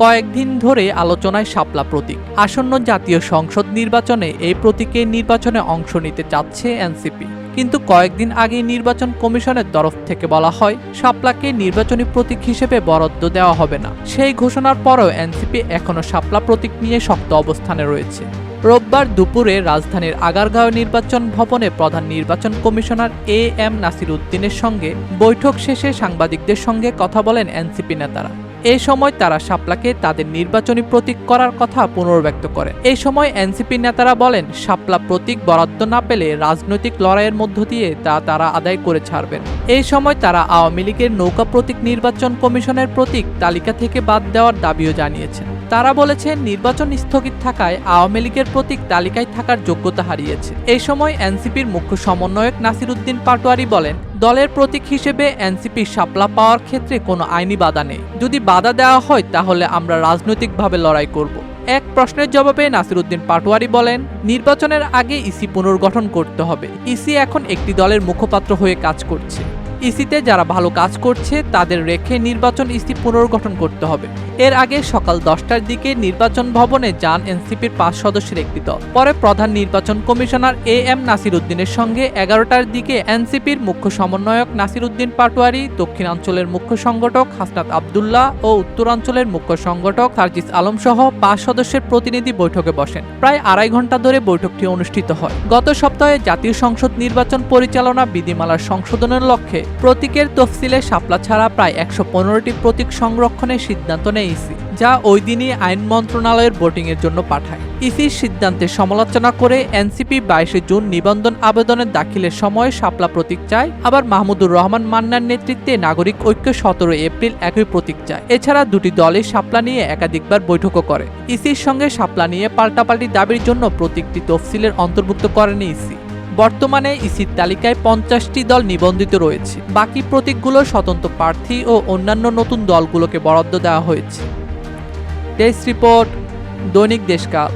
কয়েকদিন ধরে আলোচনায় শাপলা প্রতীক। আসন্ন জাতীয় সংসদ নির্বাচনে এই প্রতীকের নির্বাচনে অংশ নিতে চাচ্ছে এনসিপি। কিন্তু কয়েকদিন আগে নির্বাচন কমিশনের তরফ থেকে বলা হয়, শাপলাকে নির্বাচনী প্রতীক হিসেবে বরাদ্দ দেওয়া হবে না। সেই ঘোষণার পরেও এনসিপি এখনও শাপলা প্রতীক নিয়ে শক্ত অবস্থানে রয়েছে। রোববার দুপুরে রাজধানীর আগারগাঁও নির্বাচন ভবনে প্রধান নির্বাচন কমিশনার এ এম নাসির উদ্দিনের সঙ্গে বৈঠক শেষে সাংবাদিকদের সঙ্গে কথা বলেন এনসিপি নেতারা। এই সময় তারা শাপলাকে তাদের নির্বাচনী প্রতীক করার কথা পুনর্ব্যক্ত করে। এই সময় এনসিপি নেতারা বলেন, শাপলা প্রতীক বরাদ্দ না পেলে রাজনৈতিক লড়াইয়ের মধ্য দিয়ে তা তারা আদায় করে ছাড়বেন। এই সময় তারা আওয়ামী লীগের নৌকা প্রতীক নির্বাচন কমিশনের প্রতীক তালিকা থেকে বাদ দেওয়ার দাবিও জানিয়েছেন। তারা বলেছেন, নির্বাচন স্থগিত থাকায় আওয়ামী লীগের প্রতীক তালিকায় থাকার যোগ্যতা হারিয়েছে। এই সময় এনসিপির মুখ্য সমন্বয়ক নাসির উদ্দিন পাটোয়ারি বলেন দলের প্রতীক হিসেবে এনসিপি সাপলা পাওয়ার ক্ষেত্রে কোনো আইনি বাধা নেই। যদি বাধা দেওয়া হয়, তাহলে আমরা রাজনৈতিকভাবে লড়াই করব। এক প্রশ্নের জবাবে নাসিরুদ্দিন পাটোয়ারি বলেন, নির্বাচনের আগে ইসি পুনর্গঠন করতে হবে। ইসি এখন একটি দলের মুখপাত্র হয়ে কাজ করছে। ইসিতে যারা ভালো কাজ করছে, তাদের রেখে নির্বাচন ইসি পুনর্গঠন করতে হবে। এর আগে সকাল দশটার দিকে নির্বাচন ভবনে যান এনসিপির পাঁচ সদস্যের একটি দল। পরে প্রধান নির্বাচন কমিশনার এ এম নাসির উদ্দিনের সঙ্গে এগারোটার দিকে এনসিপির মুখ্য সমন্বয়ক নাসির উদ্দিন পাটোয়ারি, দক্ষিণাঞ্চলের মুখ্য সংগঠক হাসনাত আবদুল্লাহ ও উত্তরাঞ্চলের মুখ্য সংগঠক সার্জিস আলম সহ পাঁচ সদস্যের প্রতিনিধি বৈঠকে বসেন। প্রায় আড়াই ঘণ্টা ধরে বৈঠকটি অনুষ্ঠিত হয়। গত সপ্তাহে জাতীয় সংসদ নির্বাচন পরিচালনা বিধিমালার সংশোধনের লক্ষ্যে প্রতীকের তফসিলে শাপলা ছাড়া প্রায় একশো পনেরোটি প্রতীক সংরক্ষণের সিদ্ধান্ত নেয় ইসি, যা ওই দিনই আইন মন্ত্রণালয়ের ভোটিংয়ের জন্য পাঠায়। ইসির সিদ্ধান্তের সমালোচনা করে এনসিপি বাইশে জুন নিবন্ধন আবেদনের দাখিলের সময় শাপলা প্রতীক চায়, আবার মাহমুদুর রহমান মান্নার নেতৃত্বে নাগরিক ঐক্য সতেরো এপ্রিল একই প্রতীক চায়। এছাড়া দুটি দলই শাপলা নিয়ে একাধিকবার বৈঠকও করে। ইসির সঙ্গে শাপলা নিয়ে পাল্টাপাল্টি দাবির জন্য প্রতীকটি তফসিলের অন্তর্ভুক্ত করেনি ইসি। বর্তমানে ইসির তালিকায় পঞ্চাশটি দল নিবন্ধিত রয়েছে। বাকি প্রতীকগুলো স্বতন্ত্র প্রার্থী ও অন্যান্য নতুন দলগুলোকে বরাদ্দ দেওয়া হয়েছে। টেস্ট রিপোর্ট, দৈনিক দেশকাল